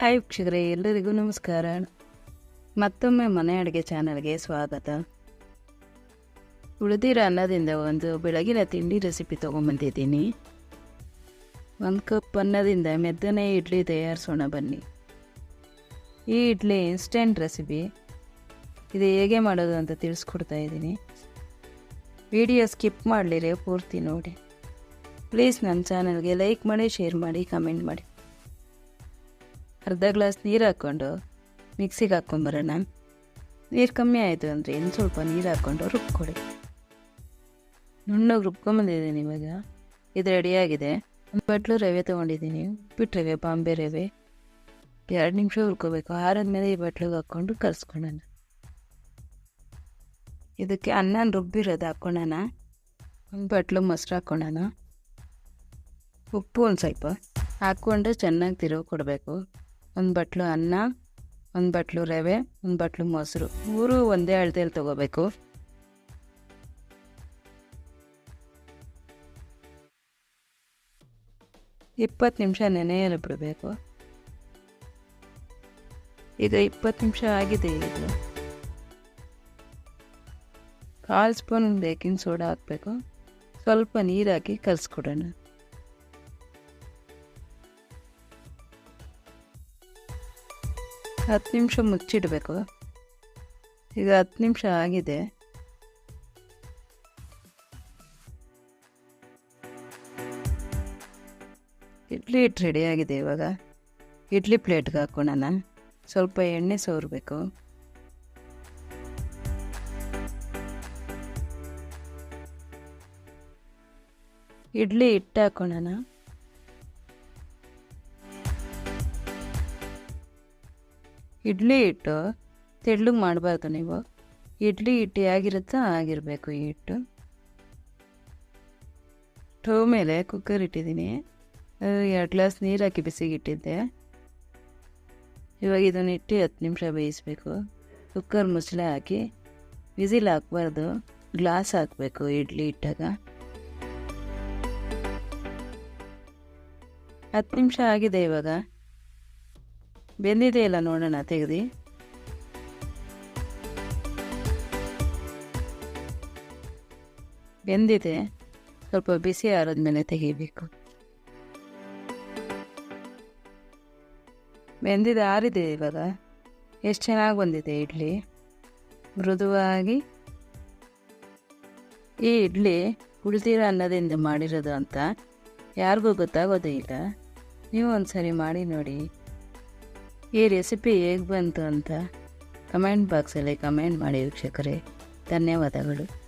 Hi ವೀಕ್ಷಕರೇ, ಎಲ್ಲರಿಗೂ ನಮಸ್ಕಾರ. ಮತ್ತೊಮ್ಮೆ ಮನೆ ಅಡುಗೆ ಚಾನಲ್ಗೆ ಸ್ವಾಗತ. ಉಳಿದಿರೋ ಅನ್ನದಿಂದ ಒಂದು ಬೆಳಗಿನ ತಿಂಡಿ ರೆಸಿಪಿ ತೊಗೊಂಬಂದಿದ್ದೀನಿ ಒಂದು ಕಪ್ ಅನ್ನದಿಂದ ಮೆದ್ದನೆ ಇಡ್ಲಿ ತಯಾರಿಸೋಣ ಬನ್ನಿ. ಈ ಇಡ್ಲಿ ಇನ್ಸ್ಟೆಂಟ್ ರೆಸಿಪಿ ಇದು ಹೇಗೆ ಮಾಡೋದು ಅಂತ ತಿಳಿಸ್ಕೊಡ್ತಾ ಇದ್ದೀನಿ. ವಿಡಿಯೋ ಸ್ಕಿಪ್ ಮಾಡಲಿರೆ ಪೂರ್ತಿ ನೋಡಿ. ಪ್ಲೀಸ್ ನನ್ನ ಚಾನಲ್ಗೆ ಲೈಕ್ ಮಾಡಿ, ಶೇರ್ ಮಾಡಿ, ಕಮೆಂಟ್ ಮಾಡಿ. ಅರ್ಧ ಗ್ಲಾಸ್ ನೀರು ಹಾಕ್ಕೊಂಡು ಮಿಕ್ಸಿಗೆ ಹಾಕ್ಕೊಂಬರೋಣ ನೀರು ಕಮ್ಮಿ ಆಯಿತು ಅಂದರೆ ಇನ್ನು ಸ್ವಲ್ಪ ನೀರು ಹಾಕ್ಕೊಂಡು ರುಬ್ಕೊಡಿ ನುಣ್ಣಗೆ ರುಬ್ಕೊಂಬಂದಿದ್ದೀನಿ ಇವಾಗ. ಇದು ರೆಡಿಯಾಗಿದೆ ಒಂದು ಬಟ್ಲು ರವೆ ತೊಗೊಂಡಿದ್ದೀನಿ. ಉಪ್ಪಿಟ್ಟು ರವೆ, ಬಾಂಬೆ ರವೆ. ಎರಡು ನಿಮಿಷ ಹುರ್ಕೋಬೇಕು. ಆರಾದ್ಮೇಲೆ ಈ ಬಟ್ಲಿಗೆ ಹಾಕ್ಕೊಂಡು ಕಲಿಸ್ಕೊಳ್ಳೋಣ ಇದಕ್ಕೆ ಅನ್ನ ರುಬ್ಬಿರೋದು ಹಾಕ್ಕೊಳ್ಳೋಣ ಒಂದು ಬಟ್ಲು ಮೊಸರು ಹಾಕ್ಕೊಳ್ಳೋಣ ಉಪ್ಪು ಒಂದು ಸ್ವಲ್ಪ ಹಾಕ್ಕೊಂಡು ಚೆನ್ನಾಗಿ ತಿರುವು ಕೊಡಬೇಕು. ಒಂದು ಬಟ್ಲು ಅನ್ನ, ಒಂದು ಬಟ್ಲು ರವೆ, ಒಂದು ಬಟ್ಲು ಮೊಸರು. ಮೂರು ಒಂದೇ ಅಳತೆಯಲ್ಲಿ ತಗೋಬೇಕು. ಇಪ್ಪತ್ತು ನಿಮಿಷ ನೆನೆಯಲು ಬಿಡಬೇಕು. ಇದು ಇಪ್ಪತ್ತು ನಿಮಿಷ ಆಗಿದೆ ಇದು ಕಾಲು ಸ್ಪೂನ್ ಬೇಕಿಂಗ್ ಸೋಡಾ ಹಾಕಬೇಕು. ಸ್ವಲ್ಪ ನೀರು ಹಾಕಿ ಕಲಿಸ್ಕೊಡೋಣ. ಹತ್ತು ನಿಮಿಷ ಮುಚ್ಚಿಡಬೇಕು. ಈಗ ಹತ್ತು ನಿಮಿಷ ಆಗಿದೆ. ಇಡ್ಲಿ ಹಿಟ್ಟು ರೆಡಿಯಾಗಿದೆ ಇವಾಗ. ಇಡ್ಲಿ ಪ್ಲೇಟ್ಗೆ ಹಾಕೋಣ ಸ್ವಲ್ಪ ಎಣ್ಣೆ ಸೋರಬೇಕು. ಇಡ್ಲಿ ಹಿಟ್ಟು ಹಾಕೋಣ ಇಡ್ಲಿ ಹಿಟ್ಟು ತೆಳ್ಳಗೆ ಮಾಡಬಾರ್ದು ನೀವು. ಇಡ್ಲಿ ಹಿಟ್ಟು ಹೇಗಿರುತ್ತೋ ಆಗಿರಬೇಕು ಈ ಹಿಟ್ಟು. ಸ್ಟವ್ ಮೇಲೆ ಕುಕ್ಕರ್ ಇಟ್ಟಿದ್ದೀನಿ. ಎರಡು ಗ್ಲಾಸ್ ನೀರು ಹಾಕಿ ಬಿಸಿಗೆ ಇಟ್ಟಿದ್ದೆ ಇವಾಗ ಇದನ್ನು ಇಟ್ಟು ಹತ್ತು ನಿಮಿಷ ಬೇಯಿಸಬೇಕು. ಕುಕ್ಕರ್ ಮುಚ್ಚಳೆ ಹಾಕಿ ವಿಸಿಲ್ ಹಾಕ್ಬಾರ್ದು. ಗ್ಲಾಸ್ ಹಾಕಬೇಕು ಇಡ್ಲಿ ಇಟ್ಟಾಗ. ಹತ್ತು ನಿಮಿಷ ಆಗಿದೆ ಇವಾಗ. ಬೆಂದಿದೆ ಇಲ್ಲ ನೋಡೋಣ, ತೆಗೆದು. ಬೆಂದಿದೆ. ಸ್ವಲ್ಪ ಬಿಸಿ ಆರಿದ್ಮೇಲೆ ತೆಗಿಬೇಕು. ಬೆಂದಿದೆ, ಆರಿದೆ ಇವಾಗ. ಎಷ್ಟು ಚೆನ್ನಾಗಿ ಬಂದಿದೆ ಇಡ್ಲಿ? ಮೃದುವಾಗಿ. ಈ ಇಡ್ಲಿ ಉಳಿದಿರೋ ಅನ್ನದಿಂದ ಮಾಡಿರೋದು ಅಂತ ಯಾರಿಗೂ ಗೊತ್ತಾಗೋದೇ ಇಲ್ಲ. ನೀವು ಒಂದು ಸರಿ ಮಾಡಿ ನೋಡಿ. ಈ ರೆಸಿಪಿ ಹೇಗೆ ಬಂತು ಅಂತ ಕಮೆಂಟ್ ಬಾಕ್ಸಲ್ಲಿ ಕಮೆಂಟ್ ಮಾಡಿ ವೀಕ್ಷಕರೇ. ಧನ್ಯವಾದಗಳು.